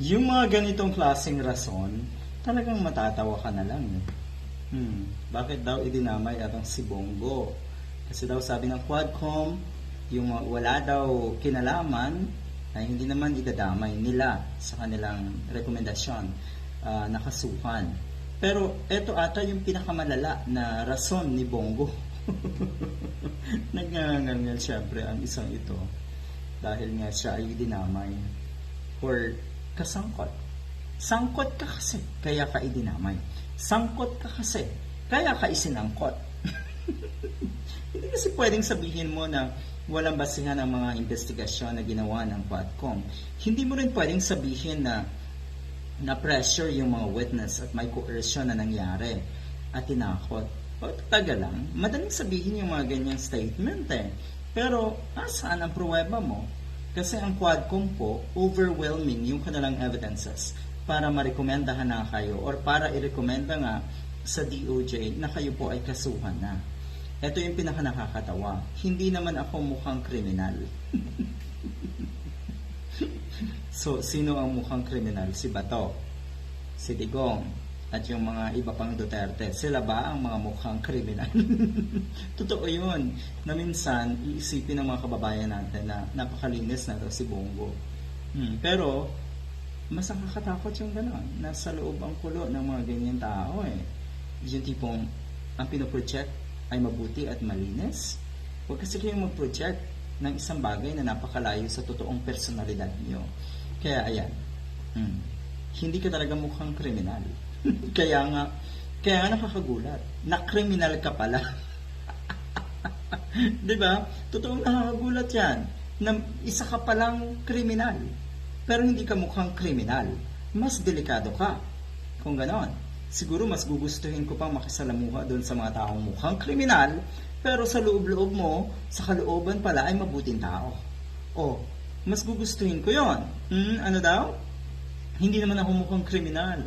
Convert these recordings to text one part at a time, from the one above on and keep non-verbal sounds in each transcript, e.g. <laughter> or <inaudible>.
Yung mga ganitong klaseng rason, talagang matatawa ka na lang. eh. Hmm, bakit daw idinamay atong si Bongo? Kasi daw sabi ng Quadcom, yung wala daw kinalaman ay hindi naman idadamay nila sa kanilang rekomendasyon ah, na kasuhan. Pero eto ata yung pinakamalala na rason ni Bongo. <laughs> Nagngangangal syempre ang isang ito dahil nga siya ay dinamay or kasangkot. Sangkot ka kasi, kaya ka idinamay. Sangkot ka kasi, kaya ka isinangkot. <laughs> Hindi kasi pwedeng sabihin mo na walang basihan ang mga investigasyon na ginawa ng Quadcom. Hindi mo rin pwedeng sabihin na na pressure yung mga witness at may coercion na nangyari at tinakot. O taga lang, madaling sabihin yung mga ganyang statement eh. Pero asaan ang pruweba mo? Kasi ang Quadcom po, overwhelming yung kanilang evidences para marekomendahan na kayo or para irekomenda nga sa DOJ na kayo po ay kasuhan na. Ito yung pinaka nakakatawa. Hindi naman ako mukhang kriminal. <laughs> So, sino ang mukhang kriminal? Si Bato, si Digong, at yung mga iba pang Duterte. Sila ba ang mga mukhang kriminal? <laughs> Totoo yun. Na minsan, iisipin ng mga kababayan natin na napakalinis na si Bongo. Hmm, pero, mas nakakatakot yung gano'n. Nasa loob ang kulo ng mga ganyan tao eh. Yung tipong, ang pinoproject ay mabuti at malinis. Huwag kasi kayong mag-project ng isang bagay na napakalayo sa totoong personalidad niyo. Kaya ayan, hmm, hindi ka talaga mukhang kriminal. <laughs> kaya nga, kaya nga nakakagulat. Na kriminal ka pala. <laughs> 'Di ba? Totoong nakakagulat 'yan. Na isa ka palang kriminal. Pero hindi ka mukhang kriminal. Mas delikado ka. Kung ganon. Siguro mas gugustuhin ko pang makisalamuha doon sa mga taong mukhang kriminal, pero sa loob-loob mo, sa kalooban pala ay mabuting tao. O, mas gugustuhin ko yon. Hmm, ano daw? Hindi naman ako mukhang kriminal.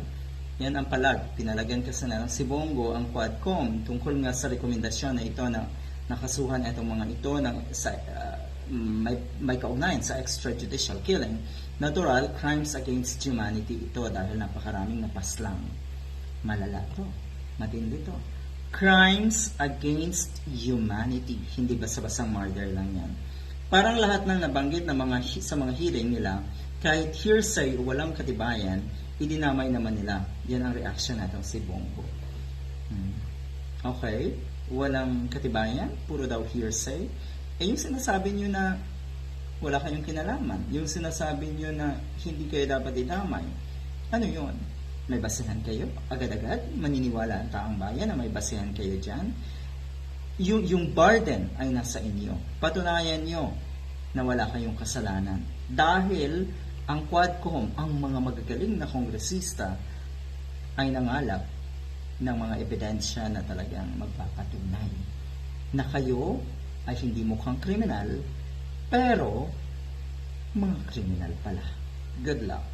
Yan ang palag. Pinalagan kasi na si Bongo ang Quadcom tungkol nga sa rekomendasyon na ito na nakasuhan itong mga ito ng sa, uh, may, may kaugnayan sa extrajudicial killing. Natural, crimes against humanity ito dahil napakaraming napaslang. Malala to. Matindi to. Crimes against humanity. Hindi basta-bastang murder lang yan. Parang lahat ng nabanggit na mga, sa mga hearing nila, kahit hearsay o walang katibayan, idinamay naman nila. Yan ang reaction natin si Bongo. Hmm. Okay, walang katibayan, puro daw hearsay. Eh yung sinasabi nyo na wala kayong kinalaman, yung sinasabi nyo na hindi kayo dapat idamay, ano yun? May basihan kayo? Agad-agad? Maniniwala ang taong bayan na may basihan kayo dyan? Yung, yung burden ay nasa inyo. Patunayan nyo na wala kayong kasalanan. Dahil ang Quadcom, ang mga magagaling na kongresista ay nangalap ng mga ebidensya na talagang magpapatunay na kayo ay hindi mukhang kriminal, pero mga kriminal pala. Good luck.